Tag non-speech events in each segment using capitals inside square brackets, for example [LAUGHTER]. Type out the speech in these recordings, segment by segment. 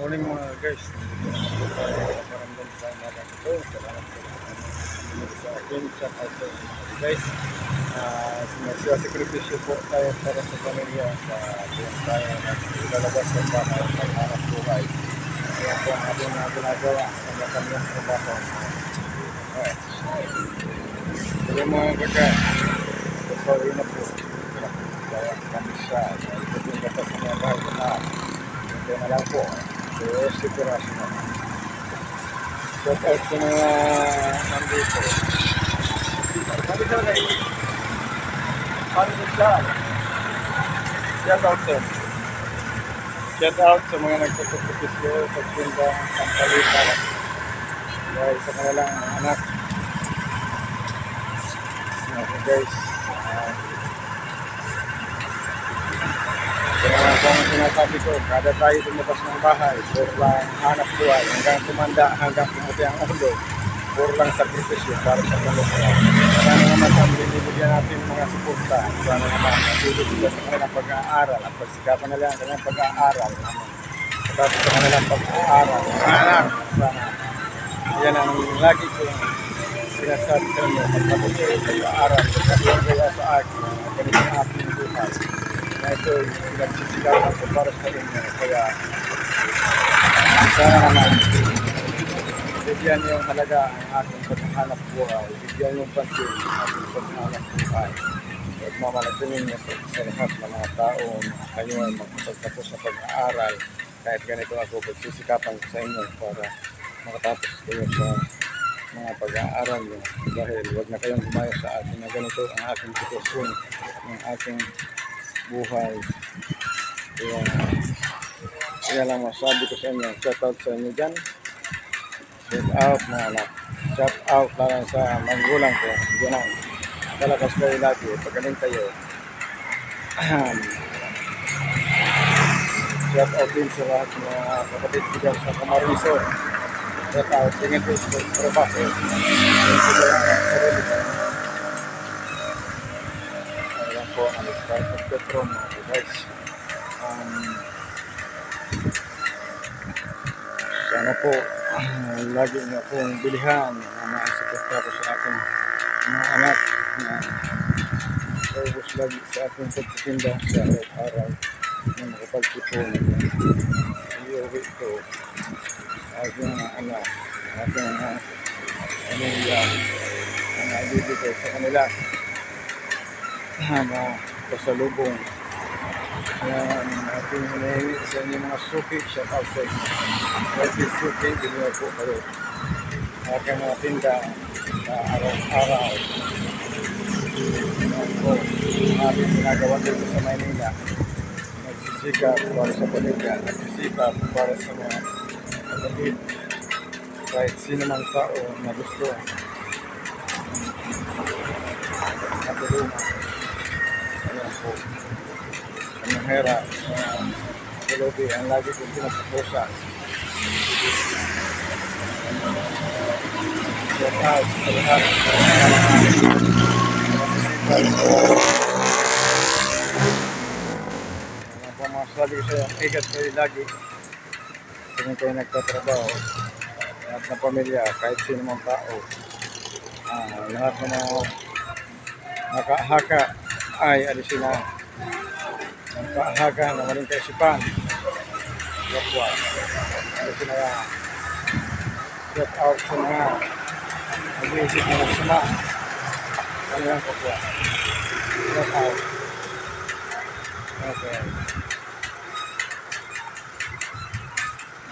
Morning mga guys. Nakaramdam sa umaga ito. Salamat sa mga sa akin. Shout out sa guys. Uh, Magsasakripisyo po tayo para sa pamilya sa buong tayo na ilalabas sa bahay ng hanap buhay. Kaya po ang ating mga ginagawa sa kanyang trabaho. Pero mga po rin na po. Kaya kami siya. Ito po yung dapat sa mga bahay na ito na lang po. So, sitwasyon na. Shout out sa mga nandito. Kami sa na Kami sa Shout out sa Shout out sa mga nagsasakipisyo sa Tunda Sampalita. Dahil sa kanilang anak. Okay guys. Uh, kaya ang sinasabi ko, kada tayo lumabas ng bahay, puro hanap buhay, hanggang tumanda, hanggang pumuti ang ulo, puro sakripisyo para sa kaluluwa. Sana naman ang binibigyan natin mga suporta, sana naman natulog sila sa kanilang pag-aaral, at pagsikapan nila ang kanilang pag-aaral. Tapos sa kanilang pag-aaral, anak, sana yan ang lagi ko sinasabi sa inyo, pagkatapos kayo pag-aaral, kayo sa akin, ganito ang aking buhay na ito yung nagsisigawan ko para sa inyo. Kaya, sana bigyan yung halaga ang ating paghahanap buhay. Bigyan yung pansin ang ating paghahanap buhay. At mamalagdamin niyo po sa lahat ng mga tao na kayo ay magpapagtapos sa pag-aaral. Kahit ganito ako, pagsisikapan ko sa inyo para makatapos kayo sa mga pag-aaral niyo. Dahil wag na kayong humayo sa akin na ganito ang aking sitwasyon, ang aking buhay. Kaya, kaya lang masabi ko sa inyo, shout out sa inyo dyan. Shout out na anak. Shout out lang sa magulang ko. Diyan lang. Kalakas kayo lagi. Pagaling kayo. shout out din sa lahat ng mga kapatid ko dyan sa Camariso. Shout out. Tingin ko sa trabaho. Tingin ko sa sarili. Start of Petron mga guys. Um, sana po ah, [CLEARS THROAT] lagi niyo akong bilihan na maasipasta ko sa aking mga anak na paubos lagi sa aking pagtitinda sa araw-araw na makapagtipon. Iuwi ko aking mga anak, aking mga pamilya na naibibigay sa kanila [CLEARS THROAT] na pasalubong. Yan ating hinahingi sa inyo mga suki. Shout out sa inyo. Yung suki. Binigay po kayo aking mga tinda na araw-araw. Yan po ating ginagawa dito sa Maynila. Nagsisikap para sa pamilya. Nagsisikap para sa mga kapatid. Kahit sino mang tao na gusto Mahera sa Pelobi, ang lagi kong pinapupusan. Shout out sa lahat. Po masasabi ko sa iyo, igat kayo lagi. Kung kayo nagtatrabaho, lahat ng pamilya, kahit sino mang tao, ah, lahat ng mga nakahaka ay alisin na ang kahaka na maling kaisipan kapwa alisin na yan get out sa mga nag-iisip na nagsama ano yan kapwa get out. Okay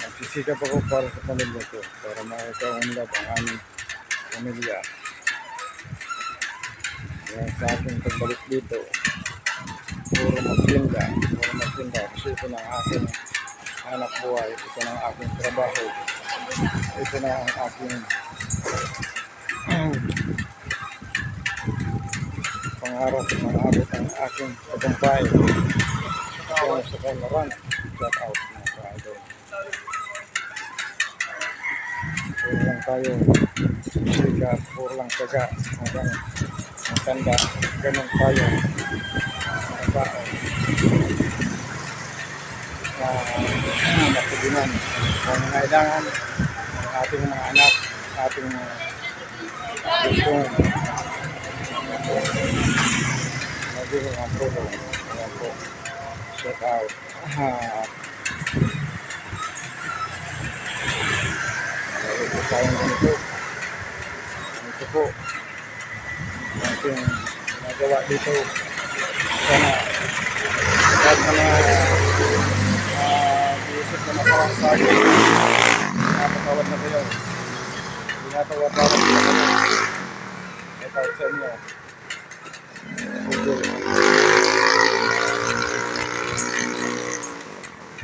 nagsisikap ako para sa pamilya ko para makaunlad ang aming pamilya yan sa aking pagbalik dito puro magtinda puro magtinda. Kasi ito na ang aking hanap buhay ito na ang aking trabaho ito na ang aking [CLEARS THROAT] pangarap mangarap ang aking tagumpay. Ito sa kailaran shout out mga ka-idol puro lang tayo. Siga puro lang taga hanggang matanda ganun tayo mga tao uh, matugunan kung nangailangan ng ating mga anak, ating mga gustong magiging ang tulong. Ayan po. Shout out. Ah, po tayong ganito. Ganito po. Ang ating ginagawa dito. Sana lahat ng mga uh, isip na nakawang sa akin, napatawad na kayo. Pinatawad-tawad na kayo. Ito sa inyo.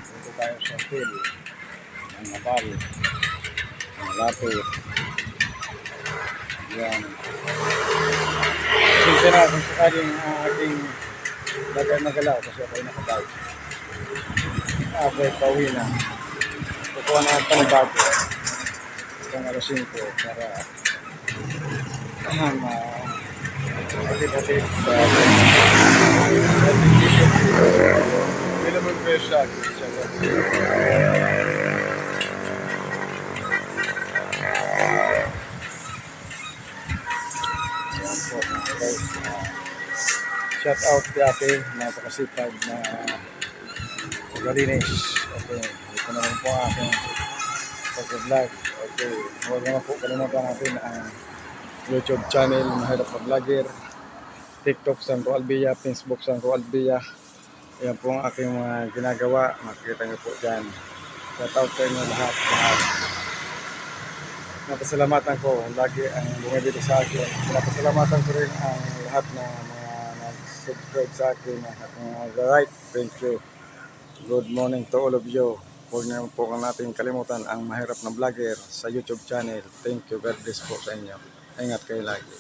Dito tayo sa field. Ang napal. Ang lapit. Yan. Na kung sakaling ang aking bagal na galaw kasi ako'y nakabag. Ako'y pauwi na. Kukuha na ang panibago. Itong alas 5 para um, uh, Hatid-hatid sa naman kayo siya. Ayan shout out kay ate, napakasipag na pagalinis. Okay, ito na rin po ang aking pag-vlog. Okay, huwag naman po kalimutan natin ang YouTube channel, Mahirap na Vlogger, TikTok San Roalbia, Facebook San Roalbia. Ayan po ang aking mga ginagawa. Makikita niyo po dyan. Shout out sa lahat. lahat. Napasalamatan ko lagi ang bumibili sa akin. Napasalamatan ko rin ang lahat ng mga nag-subscribe sa akin. At mga right, thank you. Good morning to all of you. Huwag niyo po natin kalimutan ang mahirap na vlogger sa YouTube channel. Thank you. God bless po sa inyo. Ingat kayo lagi.